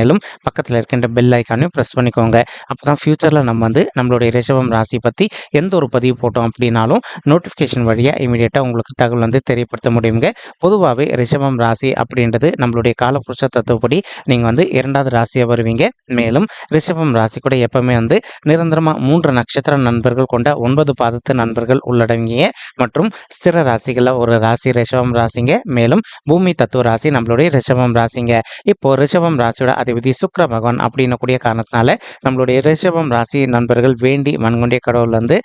மேலும் பக்கத்தில் இருக்கின்ற பெல் ஐக்கானையும் ப்ரெஸ் பண்ணிக்கோங்க. அப்போ தான் ஃப்யூச்சரில் நம்ம வந்து நம்மளுடைய ரிஷபம் ராசி பற்றி எந்த ஒரு பதிவு போட்டோம் அப்படின்னாலும் நோட்டிஃபிகேஷன் வழியாக இமீடியட்டாக உங்களுக்கு தகவல் வந்து தெரியப்படுத்த முடியுங்க. பொதுவாகவே ரிஷபம் ராசி அப்படின்றது நம்மளுடைய காலப்புருஷ தத்துவப்படி நீங்கள் வந்து இரண்டாவது ராசியாக வருவீங்க. மேலும் ரிஷபம் ராசி கூட எப்பவுமே வந்து நிரந்தரமாக மூன்று நட்சத்திர நண்பர்கள் கொண்ட ஒன்பது பாதத்து நண்பர்கள் உள்ளடங்கிய மற்றும் ஸ்திர ராசிகளில் ஒரு ராசி ரிஷபம் ராசிங்க. மேலும் பூமி தத்துவ ராசி நம்மளுடைய ரிஷபம் ராசிங்க. இப்போ ரிஷபம் ராசியோட அதிபதி சுக்கிர பகவான் அப்படின்னக்கூடிய காரணத்தினால நம்மளுடைய ரிஷபம் ராசி நண்பர்கள் வேண்டி மண்கொண்டிய கடவுள் வந்து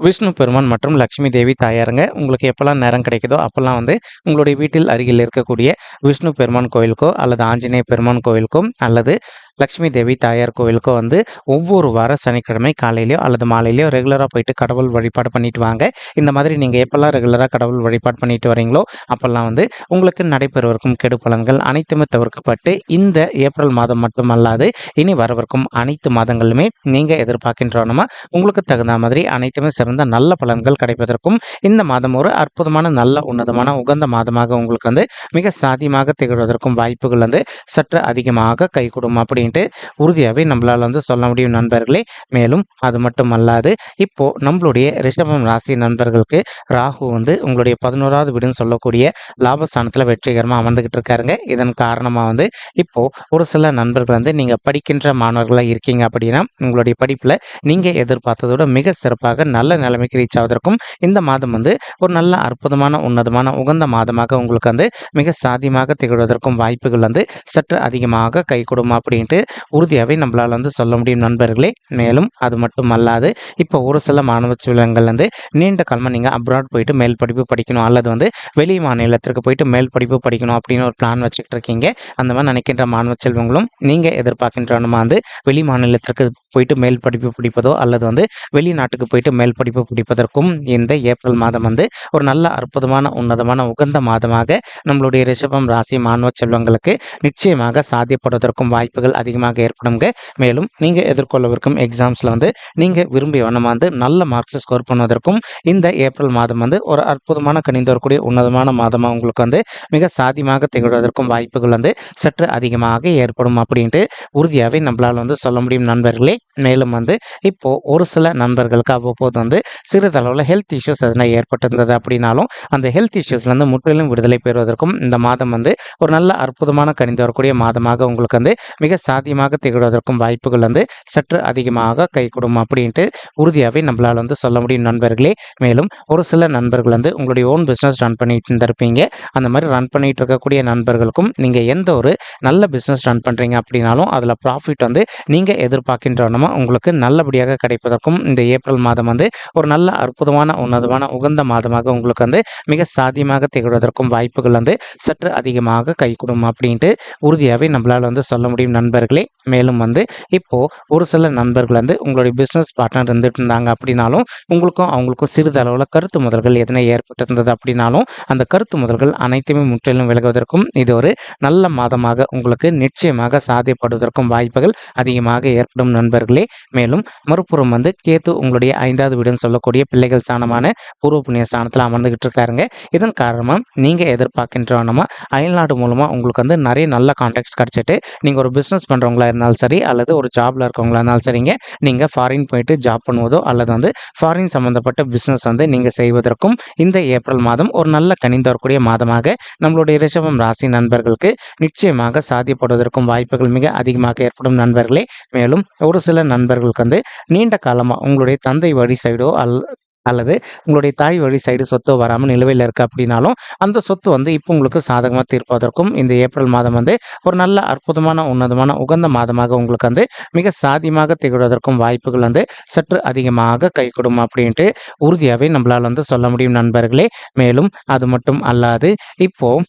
விஷ்ணு பெருமான் மற்றும் லக்ஷ்மி தேவி தாயாருங்க. உங்களுக்கு எப்போல்லாம் நேரம் கிடைக்குதோ அப்போல்லாம் வந்து உங்களுடைய வீட்டில் அருகில் இருக்கக்கூடிய விஷ்ணு பெருமான் கோயிலுக்கோ அல்லது ஆஞ்சநேய பெருமான் கோயிலுக்கோ அல்லது லக்ஷ்மி தேவி தாயார் கோவிலுக்கும் வந்து ஒவ்வொரு வார சனிக்கிழமை காலையிலையோ அல்லது மாலையிலையோ ரெகுலராக போயிட்டு கடவுள் வழிபாடு பண்ணிட்டு வாங்க. இந்த மாதிரி நீங்கள் எப்போல்லாம் ரெகுலராக கடவுள் வழிபாடு பண்ணிட்டு வரீங்களோ அப்போல்லாம் வந்து உங்களுக்கு நடைபெறுவதற்கும் கெடு பலன்கள் அனைத்துமே தவிர்க்கப்பட்டு இந்த ஏப்ரல் மாதம் மட்டுமல்லாது இனி வரவிருக்கும் அனைத்து மாதங்களுமே நீங்கள் எதிர்பார்க்கின்றோமா உங்களுக்கு தகுந்த மாதிரி அனைத்துமே சிறந்த நல்ல பலன்கள் கிடைப்பதற்கும் இந்த மாதம் ஒரு அற்புதமான நல்ல உன்னதமான உகந்த மாதமாக உங்களுக்கு வந்து மிக சாதியமாக திகழ்வதற்கும் வாய்ப்புகள் வந்து சற்று அதிகமாக கைகூடும். அப்படின்ட்டு உறுதியாகவே நம்மளால் வந்து சொல்ல முடியும் நண்பர்களே. மேலும் அது மட்டும் அல்லாது இப்போ நம்மளுடைய ரிஷபம் ராசி நண்பர்களுக்கு ராகு வந்து உங்களுடைய பதினோராவது வீடுன்னு சொல்லக்கூடிய லாபஸ்தானத்தில் வெற்றிகரமாக அமர்ந்துகிட்டு இருக்காருங்க. இதன் காரணமாக வந்து இப்போ ஒரு சில நண்பர்கள் வந்து நீங்கள் படிக்கின்ற மாணவர்களாக இருக்கீங்க அப்படின்னா உங்களுடைய படிப்பில் நீங்கள் எதிர்பார்த்ததோட மிக சிறப்பாக நல்ல நிலைமைக்கு ரீச் ஆவதற்கும் இந்த மாதம் வந்து ஒரு நல்ல அற்புதமான உன்னதமான உகந்த மாதமாக உங்களுக்கு வந்து மிக சாதியமாக திகழ்வதற்கும் வாய்ப்புகள் வந்து சற்று அதிகமாக கைகூடும் அப்படின்ட்டு உறுதியாகவே நம்மளால் வந்து சொல்ல முடியும் நண்பர்களே. மேலும் அது மட்டும் அல்லாது இப்போ ஒரு சில மாணவ செல்வங்கள் வந்து நீண்ட காலமாக நீங்கள் அப்ராட் போயிட்டு மேல் படிப்பு படிக்கணும் அல்லது வந்து வெளி மாநிலத்திற்கு போயிட்டு மேல் படிப்பு படிக்கணும் அப்படின்னு ஒரு பிளான் வச்சுக்கிட்டு இருக்கீங்க. அந்த மாதிரி நினைக்கின்ற மாணவ செல்வங்களும் நீங்கள் எதிர்பார்க்கின்ற வந்து வெளி மாநிலத்திற்கு போயிட்டு மேல் படிப்பு படிப்பதோ அல்லது வந்து வெளிநாட்டுக்கு போயிட்டு மேல் படிப்பு படிப்பதற்கும் இந்த ஏப்ரல் மாதம் வந்து ஒரு நல்ல அற்புதமான உன்னதமான உகந்த மாதமாக நம்மளுடைய ரிஷபம் ராசி மாணவ செல்வங்களுக்கு நிச்சயமாக சாத்தியப்படுவதற்கும் வாய்ப்புகள் அதிகமாக ஏற்படுங்க மேலும் நீங்கள் எதிர்கொள்ளவிருக்கும் எக்ஸாம்ஸில் வந்து நீங்கள் விரும்பிய வண்ணமாக வந்து நல்ல மார்க்ஸ் ஸ்கோர் பண்ணுவதற்கும் இந்த ஏப்ரல் மாதம் வந்து ஒரு அற்புதமான கணிந்து வரக்கூடிய உன்னதமான மாதமாக உங்களுக்கு வந்து மிக சாதியமாக திகழ்வதற்கும் வாய்ப்புகள் வந்து சற்று அதிகமாக ஏற்படும் அப்படின்ட்டு உறுதியாகவே நம்மளால் வந்து சொல்ல முடியும் நண்பர்களே. மேலும் வந்து இப்போ ஒரு சில நண்பர்களுக்கு அவ்வப்போது வந்து சிறிதளவில் ஹெல்த் இஷ்யூஸ் எதனா ஏற்பட்டிருந்தது அப்படின்னாலும் அந்த ஹெல்த் இஷ்யூஸ்லேருந்து முற்றிலும் விடுதலை பெறுவதற்கும் இந்த மாதம் வந்து ஒரு நல்ல அற்புதமான கணிந்து வரக்கூடிய மாதமாக உங்களுக்கு வந்து மிக சாத்தியமாக திகழ்வதற்கும் வாய்ப்புகள் வந்து சற்று அதிகமாக கைகூடும் அப்படின்ட்டு உறுதியாகவே நம்மளால் வந்து சொல்ல முடியும் நண்பர்களே. மேலும் ஒரு சில நண்பர்கள் வந்து உங்களுடைய ஓன் பிஸ்னஸ் ரன் பண்ணிட்டு இருந்திருப்பீங்க. அந்த மாதிரி ரன் பண்ணிட்டு இருக்கக்கூடிய நண்பர்களுக்கும் நீங்கள் எந்த ஒரு நல்ல பிஸ்னஸ் ரன் பண்ணுறீங்க அப்படின்னாலும் அதில் ப்ராஃபிட் வந்து நீங்கள் எதிர்பார்க்கின்றனமா உங்களுக்கு நல்லபடியாக கிடைப்பதற்கும் இந்த ஏப்ரல் மாதம் வந்து ஒரு நல்ல அற்புதமான உன்னதமான உகந்த மாதமாக உங்களுக்கு வந்து மிக சாத்தியமாக திகழ்வதற்கும் வாய்ப்புகள் வந்து சற்று அதிகமாக கைகூடும் அப்படின்ட்டு உறுதியாகவே நம்மளால் வந்து சொல்ல முடியும் நண்பர்களே மேலும் வந்து இப்போது ஒரு சில நண்பர்கள் வந்து உங்களுடைய பிஸ்னஸ் பார்ட்னர் இருந்துட்டு இருந்தாங்க அப்படின்னாலும் உங்களுக்கும் அவங்களுக்கும் சிறிதளவில் கருத்து முதல்கள் எதனை ஏற்பட்டிருந்தது அப்படின்னாலும் அந்த கருத்து முதல்கள் அனைத்துமே முற்றிலும் விலகுவதற்கும் இது ஒரு நல்ல மாதமாக உங்களுக்கு நிச்சயமாக சாதியப்படுவதற்கும் வாய்ப்புகள் அதிகமாக ஏற்படும் நண்பர்களே. மேலும் மறுபுறம் வந்து கேத்து உங்களுடைய ஐந்தாவது வீடுன்னு சொல்லக்கூடிய பிள்ளைகள் ஸ்தானமான பூர்வ புண்ணிய ஸ்தானத்தில் அமர்ந்துகிட்டு இருக்காருங்க இதன் காரணமாக நீங்கள் எதிர்பார்க்கின்றவனமா அயல்நாடு மூலமாக உங்களுக்கு வந்து நிறைய நல்ல கான்டாக்ட்ஸ் கிடச்சிட்டு நீங்கள் ஒரு பிஸ்னஸ் பண்ணுறவங்களா இருந்தாலும் சரி அல்லது ஒரு ஜாபில் இருக்கவங்களா இருந்தாலும் சரிங்க நீங்கள் ஃபாரின் போயிட்டு ஜாப் பண்ணுவதோ அல்லது வந்து ஃபாரின் சம்மந்தப்பட்ட பிஸ்னஸ் வந்து நீங்கள் செய்வதற்கும் இந்த ஏப்ரல் மாதம் ஒரு நல்ல கனிந்து வரக்கூடிய மாதமாக நம்மளுடைய ரிஷபம் ராசி நண்பர்களுக்கு நிச்சயமாக சாத்தியப்படுவதற்கும் வாய்ப்புகள் மிக அதிகமாக ஏற்படும் நண்பர்களே. மேலும் ஒரு சில நண்பர்களுக்கு வந்து நீண்ட காலமாக உங்களுடைய தந்தை வழி சைடோ அல் அல்லது உங்களுடைய தாய் வழி சைடு சொத்து வராமல் நிலுவையில் இருக்குது அப்படின்னாலும் அந்த சொத்து வந்து இப்போ உங்களுக்கு சாதகமாக தீர்ப்பதற்கும் இந்த ஏப்ரல் மாதம் வந்து ஒரு நல்ல அற்புதமான உன்னதமான உகந்த மாதமாக உங்களுக்கு வந்து மிக சாதியமாக திகழ்வதற்கும் வாய்ப்புகள் வந்து சற்று அதிகமாக கைகூடும் அப்படின்ட்டு உறுதியாகவே நம்மளால் வந்து சொல்ல முடியும் நண்பர்களே. மேலும் அது மட்டும் அல்லாது இப்போது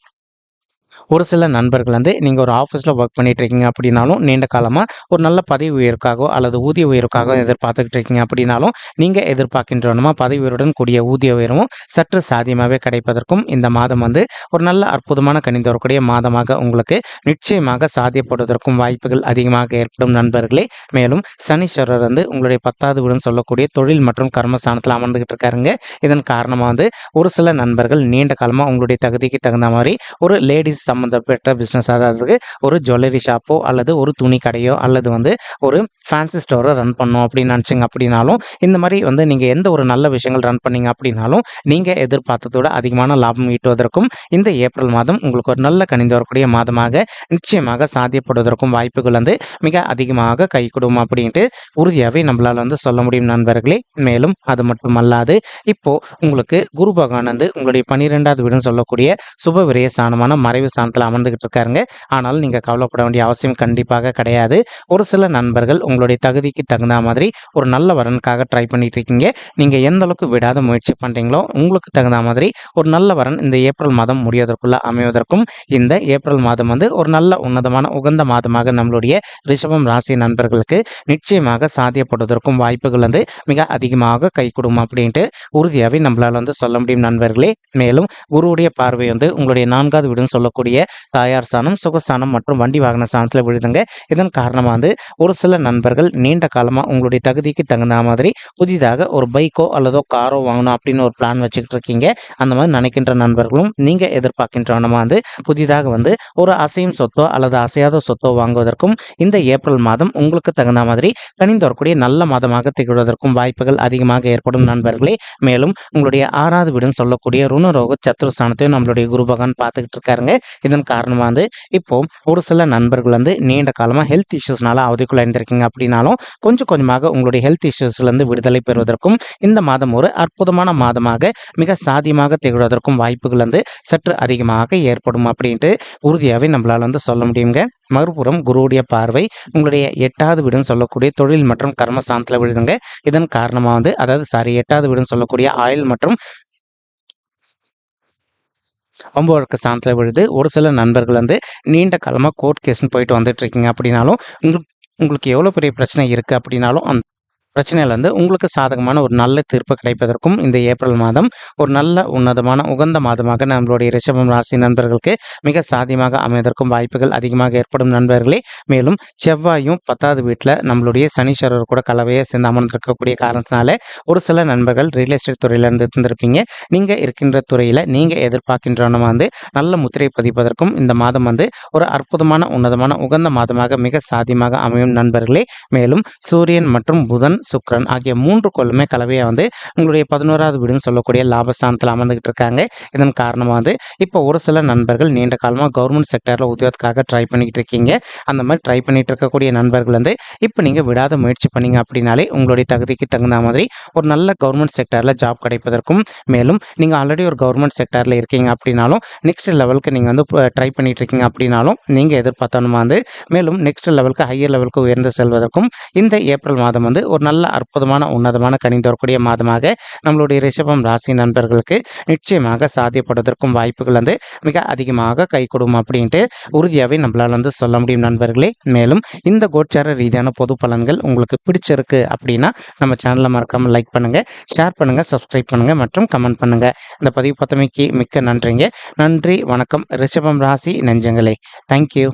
ஒரு சில நண்பர்கள் வந்து நீங்கள் ஒரு ஆஃபீஸில் ஒர்க் பண்ணிட்டு இருக்கீங்க அப்படின்னாலும் நீண்ட காலமாக ஒரு நல்ல பதவி உயர்வுக்காகவோ அல்லது ஊதிய உயர்வுக்காகவோ எதிர்பார்த்துக்கிட்டு இருக்கீங்க அப்படின்னாலும் நீங்கள் எதிர்பார்க்கின்றனமா பதவி உயருடன் கூடிய ஊதிய உயர்வும் சற்று சாதியமாகவே கிடைப்பதற்கும் இந்த மாதம் வந்து ஒரு நல்ல அற்புதமான கணிந்து வரக்கூடிய மாதமாக உங்களுக்கு நிச்சயமாக சாத்தியப்படுவதற்கும் வாய்ப்புகள் அதிகமாக ஏற்படும் நண்பர்களே. மேலும் சனீஸ்வரர் வந்து உங்களுடைய பத்தாவது வீடுன்னு சொல்லக்கூடிய தொழில் மற்றும் கர்மஸ்தானத்தில் அமர்ந்துகிட்டு இருக்காருங்க. இதன் காரணமாக வந்து ஒரு சில நண்பர்கள் நீண்ட காலமாக உங்களுடைய தகுதிக்கு தகுந்த மாதிரி ஒரு லேடிஸ் சம்மந்தப்பட்ட பிஸ்னஸ் அதாவது ஒரு ஜுவல்லரி ஷாப்போ அல்லது ஒரு துணி கடையோ அல்லது வந்து ஒரு ஃபேன்சி ஸ்டோரை ரன் பண்ணும் அப்படின்னு நினச்சிங்க அப்படின்னாலும் இந்த மாதிரி வந்து நீங்கள் எந்த ஒரு நல்ல விஷயங்கள் ரன் பண்ணீங்க அப்படின்னாலும் நீங்கள் எதிர்பார்த்ததோட அதிகமான லாபம் ஈட்டுவதற்கும் இந்த ஏப்ரல் மாதம் உங்களுக்கு ஒரு நல்ல கணிந்து வரக்கூடிய மாதமாக நிச்சயமாக சாத்தியப்படுவதற்கும் வாய்ப்புகள் வந்து மிக அதிகமாக கை கொடுக்கும் அப்படின்ட்டு உறுதியாகவே நம்மளால் வந்து சொல்ல முடியும் நண்பர்களே. மேலும் அது மட்டும் அல்லாது இப்போ உங்களுக்கு குரு பகவான் வந்து உங்களுடைய பன்னிரெண்டாவது வீடுன்னு சொல்லக்கூடிய சுப விரய ஸ்தானமான மறைவு ஸ்தானத்தில் அமர்ந்துகிட்டு இருக்காருங்க. ஆனால் நீங்கள் கவலைப்பட வேண்டிய அவசியம் கண்டிப்பாக கிடையாது. ஒரு சில நண்பர்கள் உங்களுடைய தகுதிக்கு தகுந்த மாதிரி ஒரு நல்ல வரனுக்காக ட்ரை பண்ணிட்டு இருக்கீங்க. நீங்கள் எந்த அளவுக்கு விடாத முயற்சி பண்ணுறீங்களோ உங்களுக்கு தகுந்த மாதிரி ஒரு நல்ல வரன் இந்த ஏப்ரல் மாதம் முடிவதற்குள்ள அமைவதற்கும் இந்த ஏப்ரல் மாதம் வந்து ஒரு நல்ல உன்னதமான உகந்த மாதமாக நம்மளுடைய ரிஷபம் ராசி நண்பர்களுக்கு நிச்சயமாக சாத்தியப்படுவதற்கும் வாய்ப்புகள் வந்து மிக அதிகமாக கை கொடுக்கும் அப்படின்ட்டு உறுதியாகவே நம்மளால் வந்து சொல்ல முடியும் நண்பர்களே. மேலும் குருவுடைய பார்வை வந்து உங்களுடைய நான்காவது வீடுன்னு சொல்லக்கூடிய தாயார் ஸ்தானம் சுகஸ்தானம் மற்றும் வண்டி வாகன ஸ்தானத்தில் விழுதுங்க. இதன் காரணமாக வந்து ஒரு சில நண்பர்கள் நீண்ட காலமாக உங்களுடைய தகுதிக்கு தகுந்த மாதிரி புதிதாக ஒரு பைக்கோ அல்லதோ காரோ வாங்கணும் அப்படின்னு ஒரு பிளான் வச்சுக்கிட்டு இருக்கீங்க. அந்த மாதிரி நினைக்கின்ற நண்பர்களும் நீங்கள் எதிர்பார்க்கின்றவனமாக வந்து புதிதாக வந்து ஒரு அசையும் சொத்தோ அல்லது அசையாத சொத்தோ வாங்குவதற்கும் இந்த ஏப்ரல் மாதம் உங்களுக்கு தகுந்த மாதிரி கணிந்து வரக்கூடிய நல்ல மாதமாக திகழ்வதற்கும் வாய்ப்புகள் அதிகமாக ஏற்படும் நண்பர்களே. மேலும் உங்களுடைய ஆறாவது வீடுன்னு சொல்லக்கூடிய ருணரோக சத்ருஸ்தானத்தையும் நம்மளுடைய குரு பகவான் பார்த்துக்கிட்டு இருக்காருங்க. இதன் காரணமாக வந்து இப்போ ஒரு சில நண்பர்கள் வந்து நீண்ட காலமாக ஹெல்த் இஷ்யூஸ்னால அவதிக்குள்ள இருந்திருக்கீங்க அப்படின்னாலும் கொஞ்சம் கொஞ்சமாக உங்களுடைய ஹெல்த் இஷ்யூஸ்லேருந்து விடுதலை பெறுவதற்கும் இந்த மாதம் ஒரு அற்புதமான மாதமாக மிக சாதியமாக திகழ்வதற்கும் வாய்ப்புகள் வந்து சற்று அதிகமாக ஏற்படும் அப்படின்ட்டு உறுதியாகவே நம்மளால் வந்து சொல்ல முடியுங்க. மறுபுறம் குருவுடைய பார்வை உங்களுடைய எட்டாவது வீடுன்னு சொல்லக்கூடிய தொழில் மற்றும் கர்மஸ்தானத்தில் விழுதுங்க. இதன் காரணமாக வந்து அதாவது சாரி எட்டாவது வீடுன்னு சொல்லக்கூடிய ஆயில் மற்றும் ஒம்பது ஸ்தானத்தில் விழுது ஒரு சில நண்பர்கள் வந்து நீண்ட காலமாக கோர்ட் கேஸ்னு போயிட்டு வந்துட்டு இருக்கீங்க அப்படின்னாலும் உங்களுக்கு உங்களுக்கு எவ்வளோ பெரிய பிரச்சனை இருக்குது அப்படின்னாலும் அந்த பிரச்சனையிலேருந்து உங்களுக்கு சாதகமான ஒரு நல்ல தீர்ப்பு கிடைப்பதற்கும் இந்த ஏப்ரல் மாதம் ஒரு நல்ல உன்னதமான உகந்த மாதமாக நம்மளுடைய ரிஷபம் ராசி நண்பர்களுக்கு மிக சாத்தியமாக அமைவதற்கும் வாய்ப்புகள் அதிகமாக ஏற்படும் நண்பர்களே. மேலும் செவ்வாயும் பத்தாவது வீட்டில் நம்மளுடைய சனீஸ்வரர் கூட கலவையை சேர்ந்து அமர்ந்திருக்கக்கூடிய காரணத்தினால ஒரு சில நண்பர்கள் ரியல் எஸ்டேட் துறையிலிருந்து இருந்திருப்பீங்க. நீங்கள் இருக்கின்ற துறையில் நீங்கள் எதிர்பார்க்கின்றவன வந்து நல்ல முத்திரை பதிப்பதற்கும் இந்த மாதம் வந்து ஒரு அற்புதமான உன்னதமான உகந்த மாதமாக மிக சாத்தியமாக அமையும் நண்பர்களே. மேலும் சூரியன் மற்றும் புதன் சுக்ரன் ஆகிய மூன்று கொள்ளுமே கலவையாக வந்து உங்களுடைய பதினோராவது வீடுன்னு சொல்லக்கூடிய லாபஸ்தானத்தில் அமர்ந்துகிட்டு இருக்காங்க. இதன் காரணமாக வந்து இப்போ ஒரு சில நண்பர்கள் நீண்ட காலமாக கவர்மெண்ட் செக்டரில் உத்தியோகத்துக்காக ட்ரை பண்ணிக்கிட்டு இருக்கீங்க. அந்த மாதிரி ட்ரை பண்ணிட்டு இருக்கக்கூடிய நண்பர்கள் வந்து இப்போ நீங்கள் விடாத முயற்சி பண்ணீங்க அப்படின்னாலே உங்களுடைய தகுதிக்கு தகுந்த மாதிரி ஒரு நல்ல கவர்மெண்ட் செக்டரில் ஜாப் கிடைப்பதற்கும் மேலும் நீங்கள் ஆல்ரெடி ஒரு கவர்மெண்ட் செக்டரில் இருக்கீங்க அப்படின்னாலும் நெக்ஸ்ட் லெவலுக்கு நீங்கள் வந்து ட்ரை பண்ணிட்டு இருக்கீங்க அப்படின்னாலும் நீங்கள் எதிர்பார்த்தோன்னு வந்து மேலும் நெக்ஸ்ட் லெவலுக்கு ஹையர் லெவலுக்கு உயர்ந்து செல்வதற்கும் இந்த ஏப்ரல் மாதம் வந்து ஒரு நல்ல அற்புதமான உன்னதமான கணிந்து வரக்கூடிய மாதமாக நம்மளுடைய ரிஷபம் ராசி நண்பர்களுக்கு நிச்சயமாக சாத்தியப்படுவதற்கும் வாய்ப்புகள் வந்து மிக அதிகமாக கை கொடுக்கும் அப்படின்ட்டு உறுதியாகவே நம்மளால் வந்து சொல்ல முடியும் நண்பர்களே. மேலும் இந்த கோச்சார ரீதியான பொது பலன்கள் உங்களுக்கு பிடிச்சிருக்கு அப்படின்னா நம்ம சேனலை மறக்காமல் லைக் பண்ணுங்கள் ஷேர் பண்ணுங்கள் சப்ஸ்கிரைப் பண்ணுங்கள் மற்றும் கமெண்ட் பண்ணுங்கள் இந்த பதிவு பத்தமைக்கு மிக்க நன்றிங்க. நன்றி வணக்கம். ரிஷபம் ராசி நெஞ்சங்களே. தேங்க்யூ